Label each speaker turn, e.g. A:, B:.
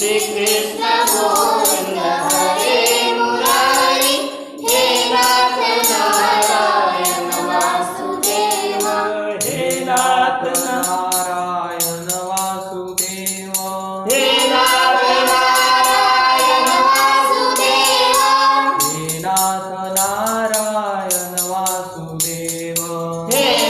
A: श्री कृष्ण हरे मुरारी हे नाथ नारायण वासुदेव हे नाथ
B: नारायण वासुदेव
A: हे नाथ नारायण वासुदेव.
B: हे नाथ नारायण वासुदेव.
A: हे